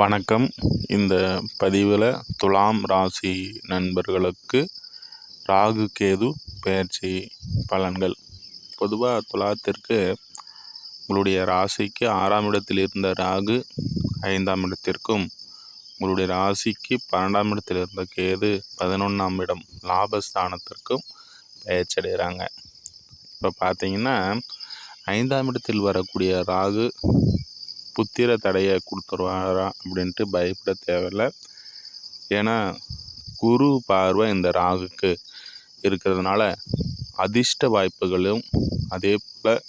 வணக்கம். இந்த பதிவில் துலாம் ராசி நண்பர்களுக்கு ராகு கேது பெயர்ச்சி பலன்கள். பொதுவாக துலாத்திற்கு உங்களுடைய ராசிக்கு ஆறாம் இடத்தில் இருந்த ராகு ஐந்தாம் இடத்திற்கும் உங்களுடைய ராசிக்கு பன்னெண்டாம் இடத்தில் இருந்த கேது பதினொன்றாம் இடம் லாபஸ்தானத்திற்கும் பெயர்ச்சி அடைகிறாங்க. இப்போ பார்த்தீங்கன்னா ஐந்தாம் இடத்தில் வரக்கூடிய ராகு புத்திர தடையை கொடுத்துருவாரா அப்படின்ட்டு பயப்பட தேவையில்ல. ஏன்னா குரு பார்வை இந்த ராகுக்கு இருக்கிறதுனால அதிர்ஷ்ட வாய்ப்புகளும் அதே போல்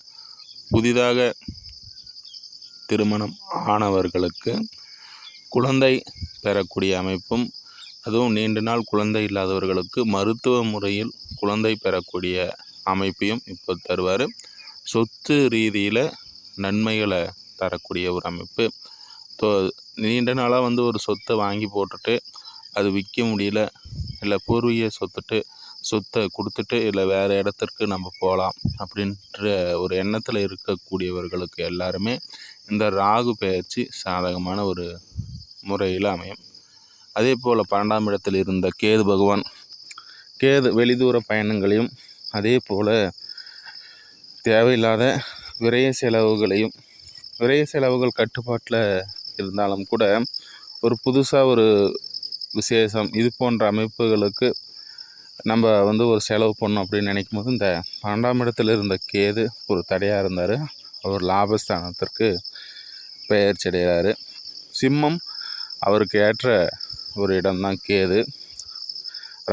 புதிதாக திருமணம் ஆனவர்களுக்கு குழந்தை பெறக்கூடிய அமைப்பும் அதுவும் நீண்ட நாள் குழந்தை இல்லாதவர்களுக்கு மருத்துவ முறையில் குழந்தை பெறக்கூடிய அமைப்பையும் இப்போ தருவார். சொத்து ரீதியில் நன்மைகளை தரக்கூடிய ஒரு அமைப்பு. ஸோ நீண்ட நாளாக வந்து ஒரு சொத்தை வாங்கி போட்டுட்டு அது விற்க முடியல இல்லை பூர்வீக சொத்துட்டு சொத்தை கொடுத்துட்டு இல்லை வேறு இடத்திற்கு நம்ம போகலாம் அப்படின்ற ஒரு எண்ணத்தில் இருக்கக்கூடியவர்களுக்கு எல்லாருமே இந்த ராகு பயிற்சி சாதகமான ஒரு முறையில் அமையும். அதே போல் பன்னெண்டாம் இடத்தில் இருந்த கேது பகவான் கேது வெளிதூர பயணங்களையும் அதே போல் தேவையில்லாத விரைய செலவுகளையும் விரய செலவுகள் கட்டுப்பாட்டில் இருந்தாலும் கூட ஒரு புதுசாக ஒரு விசேஷம் இது போன்ற அமைப்புகளுக்கு நம்ம வந்து ஒரு செலவு பண்ணோம் அப்படின்னு நினைக்கும் போது இந்த பன்னெண்டாம் இடத்துல இருந்த கேது ஒரு தடையாக இருந்தார். அவர் லாபஸ்தானத்திற்கு பெயர்ச்சி அடைகிறாரு சிம்மம் அவருக்கு ஏற்ற ஒரு இடம்தான் கேது.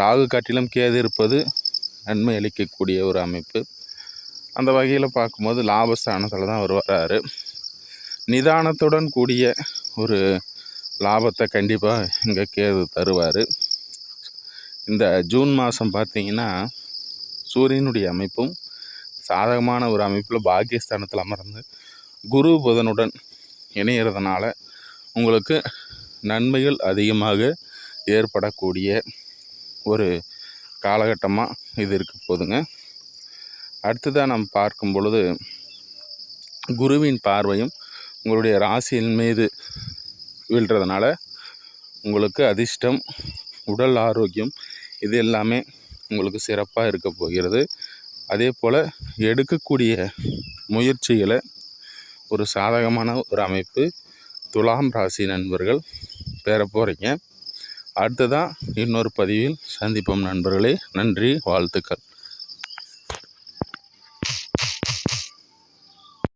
ராகு காட்டிலும் கேது இருப்பது நன்மை அளிக்கக்கூடிய ஒரு அமைப்பு. அந்த வகையில் பார்க்கும்போது லாபஸ்தானத்தில் தான் அவர் வர்றாரு நிதானத்துடன் கூடிய ஒரு லாபத்தை கண்டிப்பாக இங்கே கேது தருவார். இந்த ஜூன் மாதம் பார்த்தீங்கன்னா சூரியனுடைய அமைப்பும் சாதகமான ஒரு அமைப்பில் பாக்கியஸ்தானத்தில் அமர்ந்து குரு புதனுடன் இணையிறதுனால உங்களுக்கு நன்மைகள் அதிகமாக ஏற்படக்கூடிய ஒரு காலகட்டமாக இது இருக்க போதுங்க. அடுத்ததாக நம்ம பார்க்கும் பொழுது குருவின் பார்வையும் உங்களுடைய ராசியின் மீது வீழ்கிறதுனால உங்களுக்கு அதிர்ஷ்டம் உடல் ஆரோக்கியம் இது எல்லாமே உங்களுக்கு சிறப்பாக இருக்க போகிறது. அதே போல் எடுக்கக்கூடிய முயற்சிகளை ஒரு சாதகமான ஒரு அமைப்பு துலாம் ராசி நண்பர்கள் பெற போகிறீங்க அடுத்ததாக இன்னொரு பதிவில் சந்திப்போம் நண்பர்களே. நன்றி வாழ்த்துக்கள்.